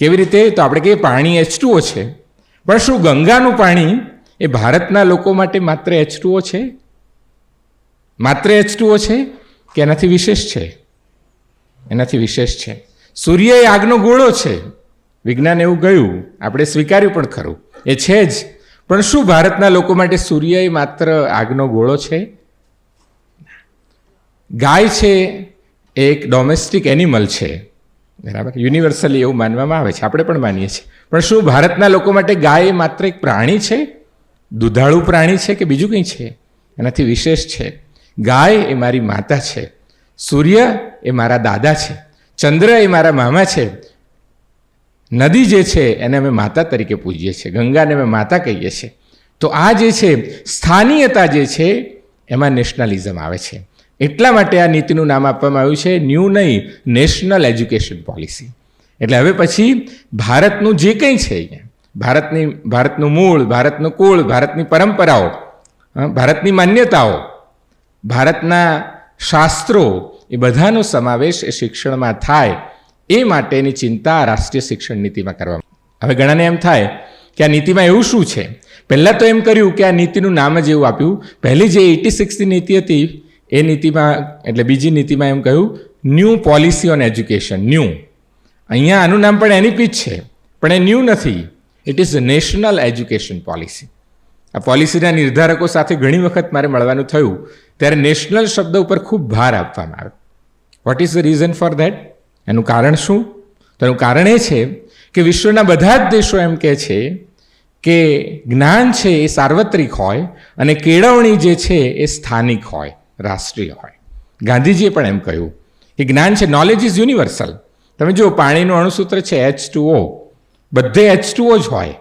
કેવી રીતે? તો આપણે કહીએ પાણી એચ છે. પણ શું ગંગાનું પાણી એ ભારતના લોકો માટે માત્ર એચ છે? માત્ર એચ છે કે એનાથી વિશેષ છે? એનાથી વિશેષ છે. સૂર્ય એ આગનો ગોળો છે. વિજ્ઞાન એવું ગયું. આપણે સ્વીકાર્યું પણ ખરું. એ છે જ. પણ શું ભારતના લોકો માટે સૂર્ય એ માત્ર આગનો ગોળો છે? ગાય છે. એક ડોમેસ્ટિક એનિમલ છે. બરાબર? યુનિવર્સલી એવું માનવામાં આવે છે. આપણે પણ માનીએ છીએ. પણ શું ભારતના લોકો માટે ગાય માત્ર એક પ્રાણી છે? દુધાળુ પ્રાણી છે કે બીજું કંઈ છે? એનાથી વિશેષ છે. ગાય એ મારી માતા છે. સૂર્ય એ મારા દાદા છે. ચંદ્ર એ મારા મામા છે. નદી જે છે એને અમે માતા તરીકે પૂજીએ છીએ. ગંગાને અમે માતા કહીએ છીએ. તો આ જે છે, સ્થાનીયતા જે છે, એમાં નેશનલિઝમ આવે છે. એટલા માટે આ નીતિનું નામ આપવામાં આવ્યું છે ન્યૂ નહીં, નેશનલ એજ્યુકેશન પોલિસી. એટલે હવે પછી ભારતનું જે કંઈ છે અહીંયા, ભારતની, ભારતનું મૂળ, ભારતનું કુળ, ભારતની પરંપરાઓ ભારતની માન્યતાઓ, ભારતના શાસ્ત્રો, એ બધાનો સમાવેશ એ શિક્ષણમાં થાય, એ માટેની ચિંતા રાષ્ટ્રીય શિક્ષણ નીતિમાં કરવામાં હવે ઘણાને એમ થાય કે આ નીતિમાં એવું શું છે? પહેલાં તો એમ કર્યું કે આ નીતિનું નામ જ એવું આપ્યું. પહેલી જે એટી સિક્સની નીતિ હતી એ નીતિમાં, એટલે બીજી નીતિમાં એમ કહ્યું new policy on education new અહીંયા આનું નામ પણ એની પીચ છે, પણ એ ન્યૂ નથી. It is national education policy આ પોલિસીના નિર્ધારકો સાથે ઘણી વખત મારે મળવાનું થયું, ત્યારે નેશનલ શબ્દ ઉપર ખૂબ ભાર આપવામાં આવ્યો. What is the reason for that એનું કારણ શું? તો એનું કારણ એ છે કે વિશ્વના બધા જ દેશો એમ કહે છે કે જ્ઞાન છે એ સાર્વત્રિક હોય અને કેળવણી જે છે એ સ્થાનિક હોય. રાષ્ટ્રીય હોય. ગાંધીજીએ પણ એમ કહ્યું કે જ્ઞાન છે નોલેજ ઇઝ યુનિવર્સલ તમે જુઓ, પાણીનું અણુસૂત્ર છે એચ ટુ બધે એચ ટુ જ હોય.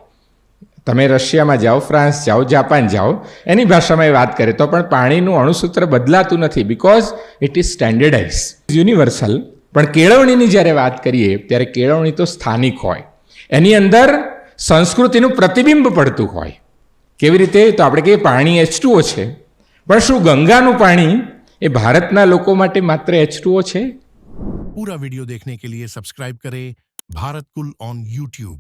તમે રશિયામાં જાઓ, ફ્રાન્સ જાઓ, જાપાન જાઓ, એની ભાષામાં એ વાત કરે, તો પણ પાણીનું અણુસૂત્ર બદલાતું નથી because it is standardize universal પણ કેળવણીની જ્યારે વાત કરીએ, ત્યારે કેળવણી તો સ્થાનિક હોય. એની અંદર સંસ્કૃતિનું પ્રતિબિંબ પડતું હોય. કેવી રીતે? તો આપણે કહીએ, પાણી એચ છે. પણ શું ગંગાનું પાણી એ ભારતના લોકો માટે માત્ર એચટુઓ છે? પૂરા વિડિયો દેખને કે લીએ સબસ્ક્રાઇબ કરે ભારત કુલ ઓન યુટ્યુબ.